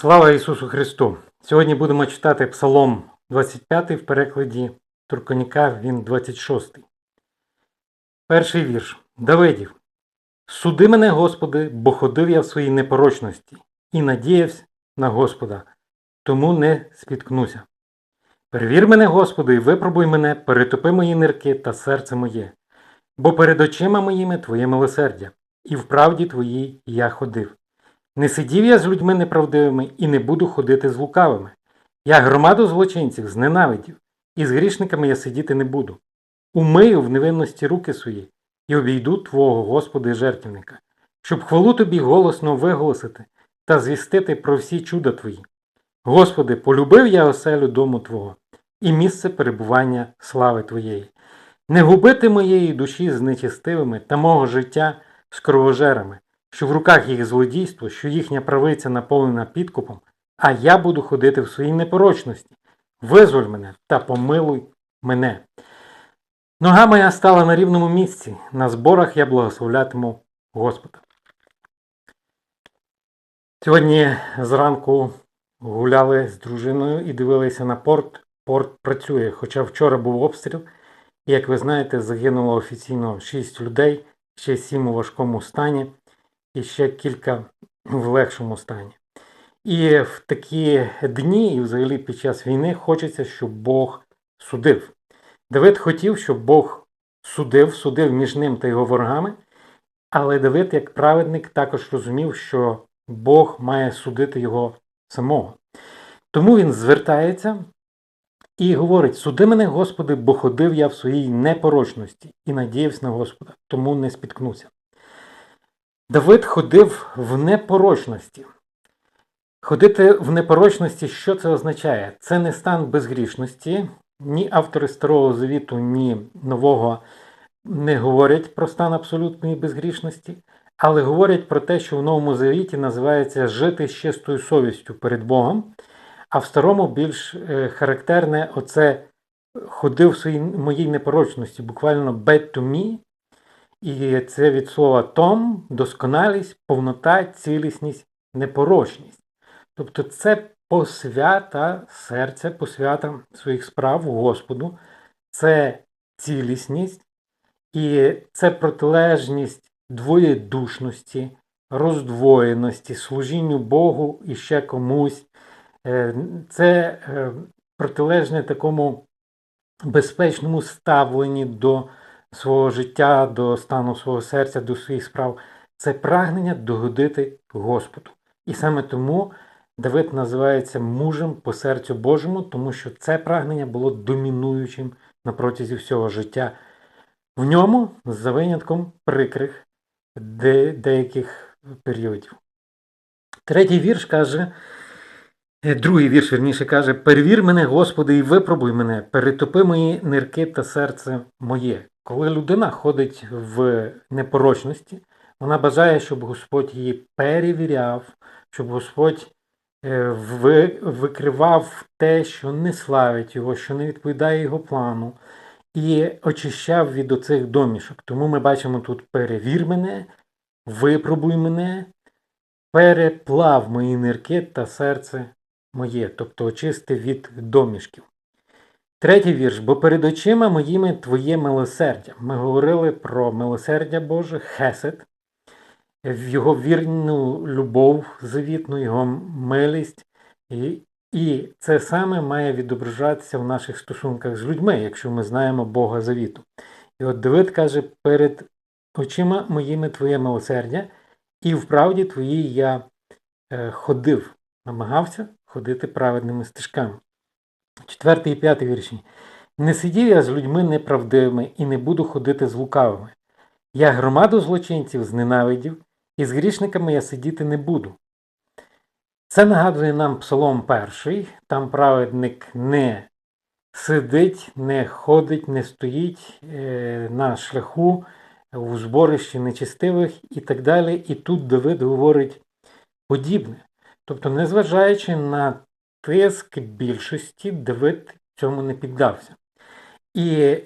Слава Ісусу Христу! Сьогодні будемо читати Псалом 25 в перекладі Турконіка, він 26. Перший вірш. Давидів. Суди мене, Господи, бо ходив я в своїй непорочності і надіявся на Господа, тому не спіткнуся. Перевір мене, Господи, і випробуй мене, перетопи мої нирки та серце моє, бо перед очима моїми Твоє милосердя, і в правді Твоїй я ходив. Не сидів я з людьми неправдивими і не буду ходити з лукавими. Я громаду злочинців зненавидів, і з грішниками я сидіти не буду. Умию в невинності руки свої і обійду Твого Господи жертвника, щоб хвалу Тобі голосно виголосити та звістити про всі чуда Твої. Господи, полюбив я оселю дому Твого і місце перебування слави Твоєї. Не губити моєї душі з нечестивими та мого життя з кровожерами що в руках їх злодійство, що їхня правиця наповнена підкупом, а я буду ходити в своїй непорочності. Визволь мене та помилуй мене. Нога моя стала на рівному місці, на зборах я благословлятиму Господа. Сьогодні зранку гуляли з дружиною і дивилися на порт. Порт працює, хоча вчора був обстріл, і, як ви знаєте, загинуло офіційно 6 людей, ще 7 у важкому стані і ще кілька в легшому стані. І в такі дні, і взагалі під час війни, хочеться, щоб Бог судив. Давид хотів, щоб Бог судив, судив між ним та його ворогами, але Давид, як праведник, також розумів, що Бог має судити його самого. Тому він звертається і говорить: Суди мене, Господи, бо ходив я в своїй непорочності і надіявся на Господа, тому не спіткнуся. Давид ходив в непорочності. Ходити в непорочності, що це означає? Це не стан безгрішності. Ні автори Старого Завіту, ні нового не говорять про стан абсолютної безгрішності, але говорять про те, що в Новому Завіті називається жити з чистою совістю перед Богом, а в старому більш е, характерне оце ходив в своїй моїй непорочності, буквально bad to me, і це від слова том, досконалість, повнота, цілісність, непорочність. Тобто це посвята серця, посвята своїх справ Господу, це цілісність і це протилежність двоєдушності, роздвоєності, служінню Богу і ще комусь. Е, це е, протилежне такому безпечному ставленні до свого життя, до стану свого серця, до своїх справ. Це прагнення догодити Господу. І саме тому Давид називається мужем по серцю Божому, тому що це прагнення було домінуючим на протязі всього життя. В ньому, за винятком прикрих де, деяких періодів. Третій вірш каже, е, другий вірш, верніше каже: Перевір мене, Господи, і випробуй мене, перетопи мої нирки та серце моє. Коли людина ходить в непорочності, вона бажає, щоб Господь її перевіряв, щоб Господь е, викривав те, що не славить його, що не відповідає його плану, і очищав від оцих домішок. Тому ми бачимо тут перевір мене, випробуй мене, переплав мої нирки та серце моє, тобто очисти від домішків. Третій вірш, бо перед очима моїми твоє милосердя. Ми говорили про милосердя Боже, Хесед, його вірну любов завітну, його милість. І і це саме має відображатися в наших стосунках з людьми, якщо ми знаємо Бога завіту. І от Давид каже, перед очима моїми твоє милосердя, і в правді твоїй я е, ходив, намагався ходити праведними стежками. Четвертий і п'ятий вірші. Не сидів я з людьми неправдивими і не буду ходити з лукавими. Я громаду злочинців зненавидів, і з грішниками я сидіти не буду. Це нагадує нам Псалом перший, там праведник не сидить, не ходить, не стоїть е, на шляху у зборищі нечистивих і так далі. І тут Давид говорить подібне. Тобто, незважаючи на тиск більшості Давид цьому не піддався. І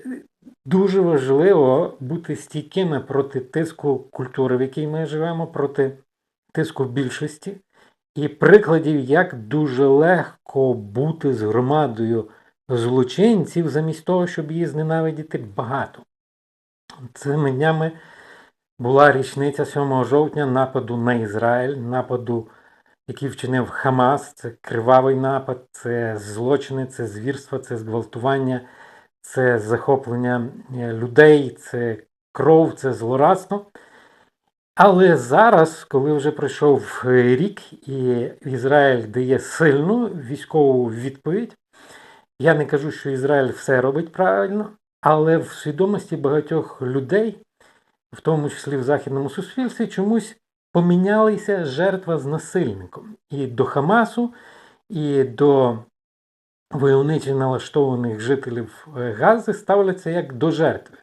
дуже важливо бути стійкими проти тиску культури, в якій ми живемо, проти тиску більшості. і прикладів, як дуже легко бути з громадою злочинців, замість того, щоб її зненавидіти багато. Цими днями була річниця 7 жовтня нападу на Ізраїль, нападу, який вчинив Хамас. Це кривавий напад, це злочини, це звірства, це зґвалтування, це захоплення е, людей, це кров, це злорадство. Але зараз, коли вже пройшов рік і Ізраїль дає сильну військову відповідь, я не кажу, що Ізраїль все робить правильно, але в свідомості багатьох людей, в тому числі в західному суспільстві, чомусь помінялися жертва з насильником. І до Хамасу, і до войовниче налаштованих жителів е, Гази ставляться як до жертви.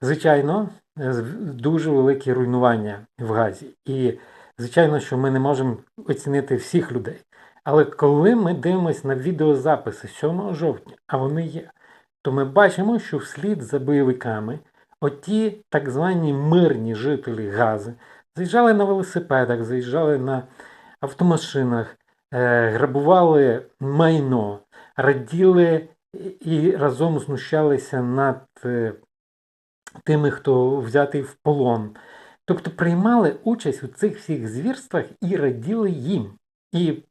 Звичайно, е, дуже великі руйнування в Газі. І, звичайно, що ми не можемо оцінити всіх людей. Але коли ми дивимося на відеозаписи 7 жовтня, а вони є, то ми бачимо, що вслід за бойовиками оті так звані мирні жителі Гази заїжджали на велосипедах, заїжджали на автомашинах, е, грабували майно, раділи і разом знущалися над е, тими, хто взятий в полон. Тобто приймали участь у цих всіх звірствах і раділи їм. І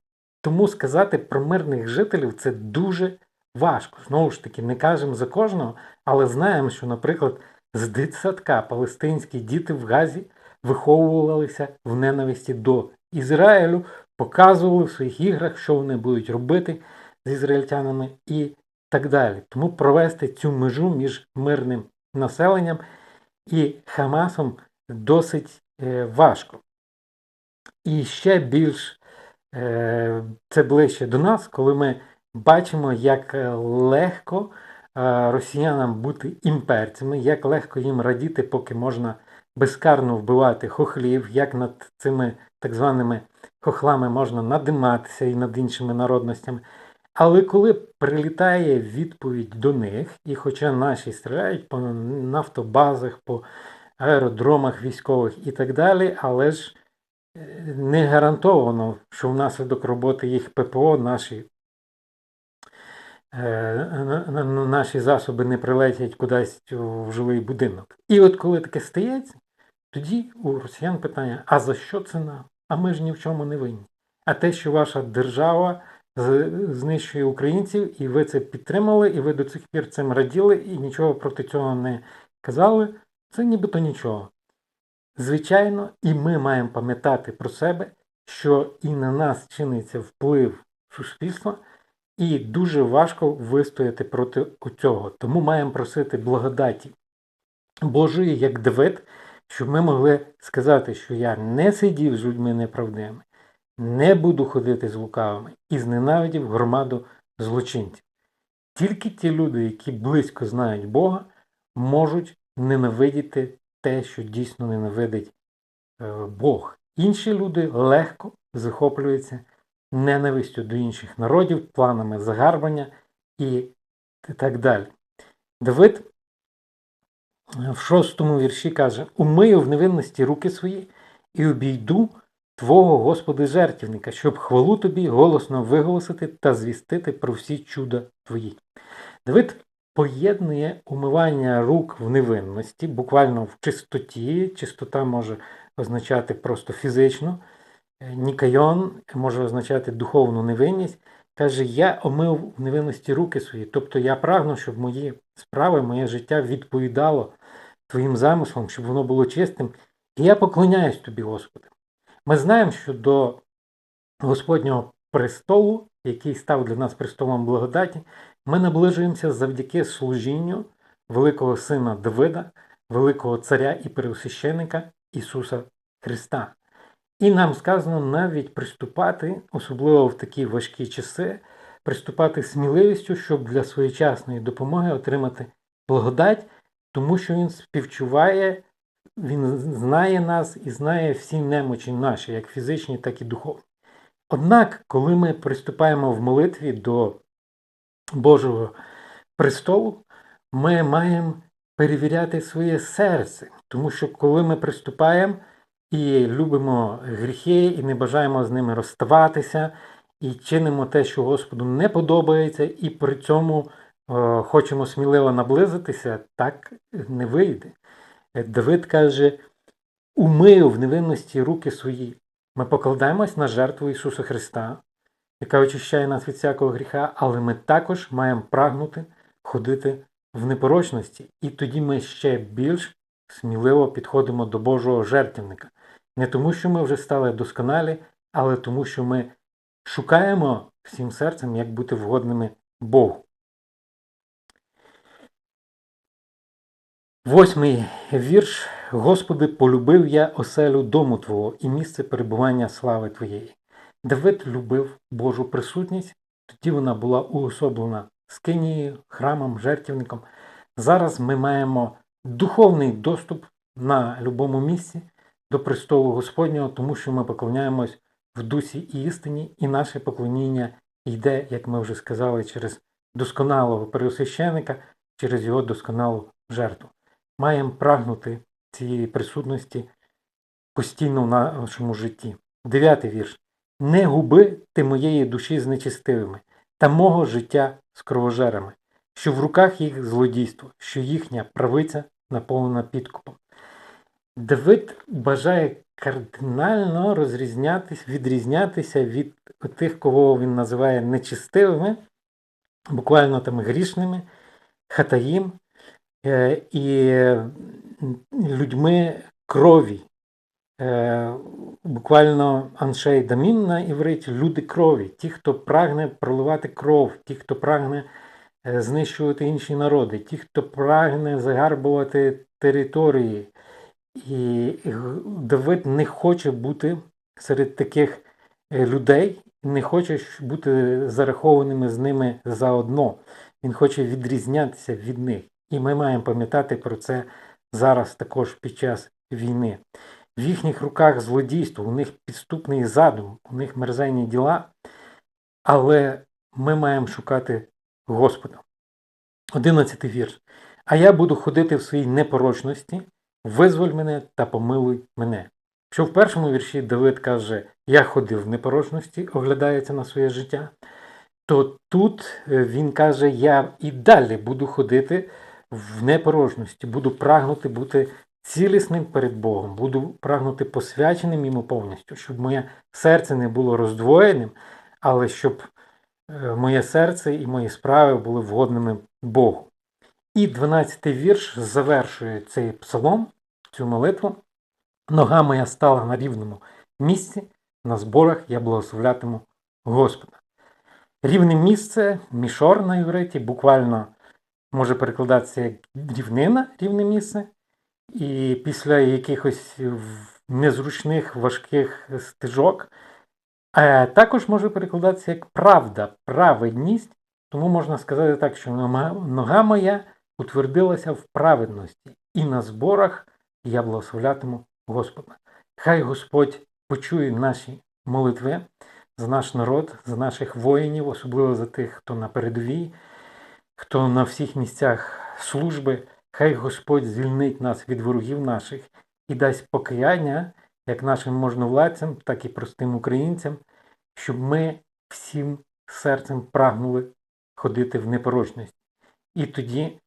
тому сказати про мирних жителів це дуже важко. Знову ж таки, не кажемо за кожного, але знаємо, що, наприклад, з дитсадка палестинські діти в Газі виховувалися в ненависті до Ізраїлю, показували в своїх іграх, що вони будуть робити з ізраїльтянами і так далі. Тому провести цю межу між мирним населенням і Хамасом досить е, важко. І ще більш е, це ближче до нас, коли ми бачимо, як легко е, росіянам бути імперцями, як легко їм радіти, поки можна безкарно вбивати хохлів, як над цими так званими хохлами можна надиматися і над іншими народностями. Але коли прилітає відповідь до них, і хоча наші стріляють по нафтобазах, по аеродромах військових і так далі, але ж е, не гарантовано, що внаслідок роботи їх ППО наші е, наші засоби не прилетять кудись в жилий будинок. І от коли таке стається, тоді у росіян питання: а за що це нам? А ми ж ні в чому не винні. А те, що ваша держава знищує українців, і ви це підтримали, і ви до цих пір цим раділи, і нічого проти цього не казали, це нібито нічого. Звичайно, і ми маємо пам'ятати про себе, що і на нас чиниться вплив суспільства, і дуже важко вистояти проти цього. Тому маємо просити благодаті Божої, як Давид, щоб ми могли сказати, що я не сидів з людьми неправдивими, не буду ходити з лукавими і зненавидів громаду злочинців. Тільки ті люди, які близько знають Бога, можуть ненавидіти те, що дійсно ненавидить е, Бог. Інші люди легко захоплюються ненавистю до інших народів, планами загарбання і так далі. Давид в шостому вірші каже: Умию в невинності руки свої і обійду Твого Господи жертівника, щоб хвалу тобі голосно виголосити та звістити про всі чуда твої. Давид поєднує умивання рук в невинності, буквально в чистоті. Чистота може означати просто фізично. Е, Нікайон може означати духовну невинність. Каже, я омив в невинності руки свої. Тобто я прагну, щоб мої справи, моє життя відповідало твоїм замислам, щоб воно було чистим. І я поклоняюсь тобі, Господи. Ми знаємо, що до Господнього престолу, який став для нас престолом благодаті, ми наближуємося завдяки служінню великого сина Давида, великого царя і переосвященника Ісуса Христа. І нам сказано навіть приступати, особливо в такі важкі часи, приступати сміливістю, щоб для своєчасної допомоги отримати благодать, тому що Він співчуває він знає нас і знає всі немочі наші, як фізичні, так і духовні. Однак, коли ми приступаємо в молитві до Божого престолу, ми маємо перевіряти своє серце, тому що коли ми приступаємо і любимо гріхи, і не бажаємо з ними розставатися, і чинимо те, що Господу не подобається, і при цьому хочемо сміливо наблизитися, так не вийде. Е, Давид каже: умию в невинності руки свої. Ми покладаємось на жертву Ісуса Христа, яка очищає нас від всякого гріха, але ми також маємо прагнути ходити в непорочності, і тоді ми ще більш сміливо підходимо до Божого жертвенника. Не тому, що ми вже стали досконалі, але тому, що ми шукаємо всім серцем, як бути вгодними Богу. Восьмий вірш. Господи, полюбив я оселю дому Твого і місце перебування слави Твоєї. Давид любив Божу присутність, тоді вона була уособлена скинією, храмом, жертвенником. Зараз ми маємо духовний доступ на любому місці до престолу Господнього, тому що ми поклоняємось в дусі і істині, і наше поклоніння йде, як ми вже сказали, через досконалого переосвященника, через його досконалу жертву. Маємо прагнути цієї присутності постійно в нашому житті. Дев'ятий вірш. Не губи ти моєї душі з нечистивими та мого життя з кровожерами, що в руках їх злодійство, що їхня правиця наповнена підкупом. Давид бажає кардинально розрізнятися, відрізнятися від тих, кого він називає нечистивими, буквально там грішними, хатаїм і людьми крові. Е, Буквально аншей дамін на івриті люди крові, ті, хто прагне проливати кров, ті, хто прагне е, знищувати інші народи, ті, хто прагне загарбувати території. І Давид не хоче бути серед таких е, людей, не хоче бути зарахованими з ними заодно. Він хоче відрізнятися від них. І ми маємо пам'ятати про це зараз також під час війни. В їхніх руках злодійство, у них підступний задум, у них мерзенні діла, але ми маємо шукати Господа. Одинадцятий вірш. А я буду ходити в своїй непорочності, визволь мене та помилуй мене. Що в першому вірші Давид каже, я ходив в непорочності, оглядається на своє життя, то тут е, він каже, я і далі буду ходити в непорожності, буду прагнути бути цілісним перед Богом, буду прагнути посвяченим йому повністю, щоб моє серце не було роздвоєним, але щоб е, моє серце і мої справи були вгодними Богу. І 12-й вірш завершує цей псалом, цю молитву. Нога моя стала на рівному місці, на зборах я благословлятиму Господа. Рівне місце, мішор на євриті, буквально може перекладатися як рівнина, рівне місце. І після якихось незручних важких стежок, а також може перекладатися як правда, праведність, тому можна сказати так, що нога моя утвердилася в праведності, і на зборах я благословлятиму Господа. Хай Господь почує наші молитви за наш народ, за наших воїнів, особливо за тих, хто на передовій, хто на всіх місцях служби. Хай Господь звільнить нас від ворогів наших і дасть покаяння як нашим можновладцям, так і простим українцям, щоб ми всім серцем прагнули ходити в непорочність. І тоді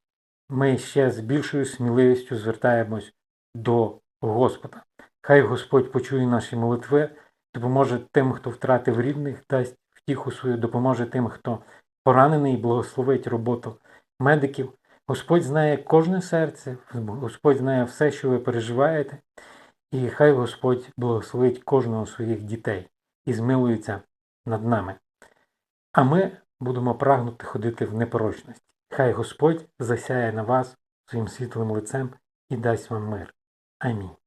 ми ще з більшою сміливістю звертаємось до Господа. Хай Господь почує наші молитви, допоможе тим, хто втратив рідних, дасть втіху свою, допоможе тим, хто поранений, благословить роботу медиків. Господь знає кожне серце, Господь знає все, що ви переживаєте, і хай Господь благословить кожного своїх дітей і змилується над нами. А ми будемо прагнути ходити в непорочності. Хай Господь засяє на вас своїм світлим лицем і дасть вам мир. Амінь.